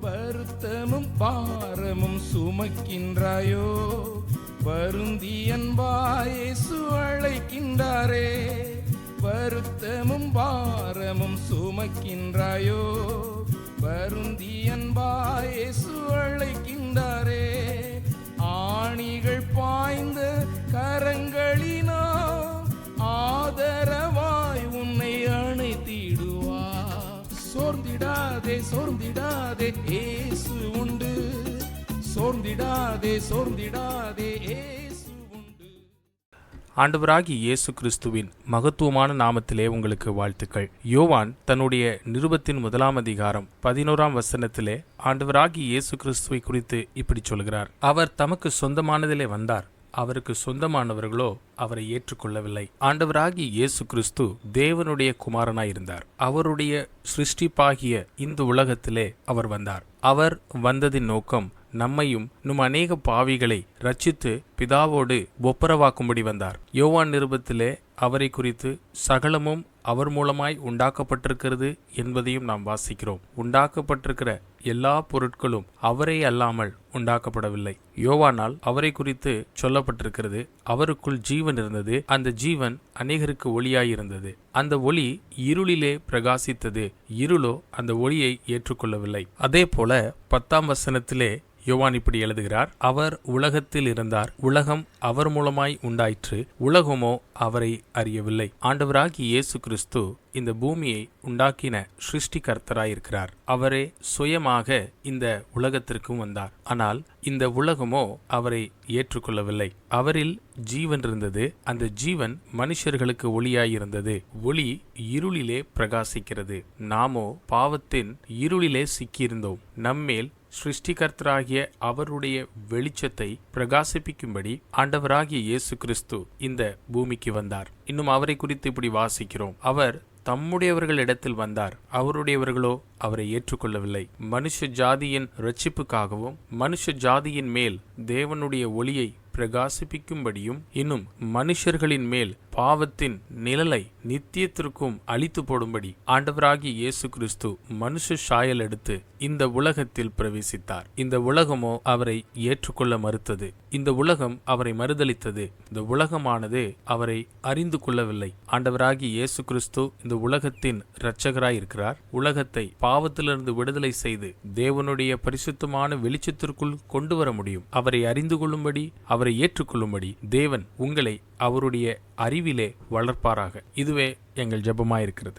வருத்தமும் பாரமும் சுமக்கின்றாயோ? வருந்தி அன்பாயேசு அழைக்கின்றாரே. வருத்தமும் பாரமும் சுமக்கின்றாயோ? வருந்தி அன்பாயேசு அழைக்கின்றாரே. ஆணிகள் பாய்ந்த கரங்களினா ஆதரவாய் உன்னை அணைத்திடுவா. சோர்ந்திடாதே சோர்ந்திடா. சோர்ந்திடாதே ஏசு உண்டு. சோர்ந்திடாதே சோர்ந்திடாதே ஏசு உண்டு. ஆண்டவராகி இயேசு கிறிஸ்துவின் மகத்துவமான நாமத்திலே உங்களுக்கு வாழ்த்துக்கள். யோவான் தன்னுடைய நிருபத்தின் முதலாம் அதிகாரம் பதினோராம் வசனத்திலே ஆண்டவராகி இயேசு கிறிஸ்துவை குறித்து இப்படி சொல்கிறார். அவர் தமக்கு சொந்தமானதிலே வந்தார். அவருக்கு சொந்தமானவர்களோ அவரை ஏற்றுக்கொள்ளவில்லை. ஆண்டவராகி இயேசு கிறிஸ்து தேவனுடைய குமாரனாயிருந்தார். அவருடைய சிருஷ்டிப்பாகிய இந்த உலகத்திலே அவர் வந்தார். அவர் வந்ததின் நோக்கம் நம்மையும் நம் அநேக பாவிகளை ரச்சித்து பிதாவோடு ஒப்புரவாக்கும்படி வந்தார். யோவான் நிருபத்திலே அவரை குறித்து சகலமும் அவர் மூலமாய் உண்டாக்கப்பட்டிருக்கிறது என்பதையும் நாம் வாசிக்கிறோம். உண்டாக்கப்பட்டிருக்கிற எல்லா பொருட்களும் அவரே அல்லாமல் உண்டாக்கப்படவில்லை. யோவானால் அவரை குறித்து சொல்லப்பட்டிருக்கிறது அவருக்குள் ஜீவன் இருந்தது அந்த ஜீவன் அநேகருக்கு ஒளியாயிருந்தது. அந்த ஒளி இருளிலே பிரகாசித்தது இருளோ அந்த ஒளியை ஏற்றுக்கொள்ளவில்லை. அதே போல பத்தாம் வசனத்திலே யோவான் இப்படி எழுதுகிறார் அவர் உலகத்தில் இருந்தார் உலகம் அவர் மூலமாய் உண்டாயிற்று உலகமோ அவரை அறியவில்லை. ஆண்டவராகி இயேசு கிறிஸ்து கிறிஸ்து இந்த பூமியை உண்டாக்கின சிருஷ்டிகர்த்தராயிருக்கிறார். அவரே சுயமாக இந்த உலகத்திற்கும் வந்தார். ஆனால் இந்த உலகமோ அவரை ஏற்றுக்கொள்ளவில்லை. அவரில் ஜீவன் இருந்தது. அந்த ஜீவன் மனுஷர்களுக்கு ஒளியாயிருந்தது. ஒளி இருளிலே பிரகாசிக்கிறது. நாமோ பாவத்தின் இருளிலே சிக்கியிருந்தோம். நம்மேல் சிருஷ்டிகர்த்தராகிய அவருடைய வெளிச்சத்தை பிரகாசிப்பிக்கும்படி ஆண்டவராகிய இயேசு கிறிஸ்து இந்த பூமிக்கு வந்தார். இன்னும் அவரை குறித்து இப்படி வாசிக்கிறோம். அவர் தம்முடையவர்களிடத்தில் வந்தார். அவருடையவர்களோ அவரை ஏற்றுக்கொள்ளவில்லை. மனுஷ ஜாதியின் ரட்சிப்புக்காகவும் மனுஷ ஜாதியின் மேல் தேவனுடைய ஒளியை பிரகாசிப்பிக்கும்படியும் இன்னும் மனுஷர்களின் மேல் பாவத்தின் நிழலை நித்தியத்திற்கும் அழித்து போடும்படி ஆண்டவராகி இயேசு கிறிஸ்து மனுஷ சாயல் எடுத்து இந்த உலகத்தில் பிரவேசித்தார். இந்த உலகமோ அவரை ஏற்றுக்கொள்ள மறுத்தது. இந்த உலகம் அவரை மறுதளித்தது இந்த உலகமானது அவரை அறிந்து கொள்ளவில்லை. ஆண்டவராகி இயேசு கிறிஸ்து இந்த உலகத்தின் இரட்சகராய் இருக்கிறார் உலகத்தை பாவத்திலிருந்து விடுதலை செய்து தேவனுடைய பரிசுத்தமான வெளிச்சத்திற்குள் கொண்டு வர முடியும். அவரை அறிந்து கொள்ளும்படி அவரை ஏற்றுக்கொள்ளும்படி தேவன் உங்களை அவருடைய அறிவிலே வளர்ப்பாராக. இதுவே எங்கள் ஜெபமாயிருக்கிறது.